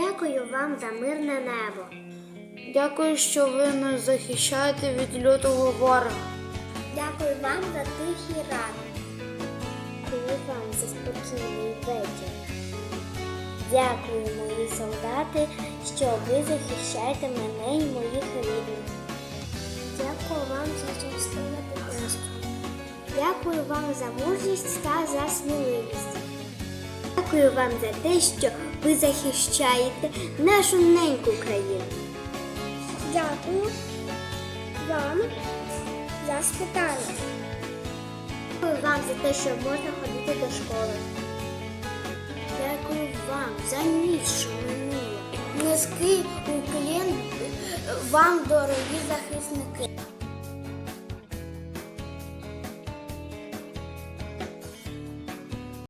Дякую вам за мирне небо. Дякую, що ви нас захищаєте від лютого ворога. Дякую вам за тихий ранок. Дякую вам за спокійний вечір. Дякую, мої солдати, що ви захищаєте мене і моїх рідних. Дякую вам за щасливе дитинство. Дякую вам за мужність та за сміливість. Дякую вам за те, що ви захищаєте нашу неньку країну. Дякую вам за спитання. Дякую вам за те, що можна ходити до школи. Дякую вам за ніч, що минула. Низький уклін вам, дорогі захисники.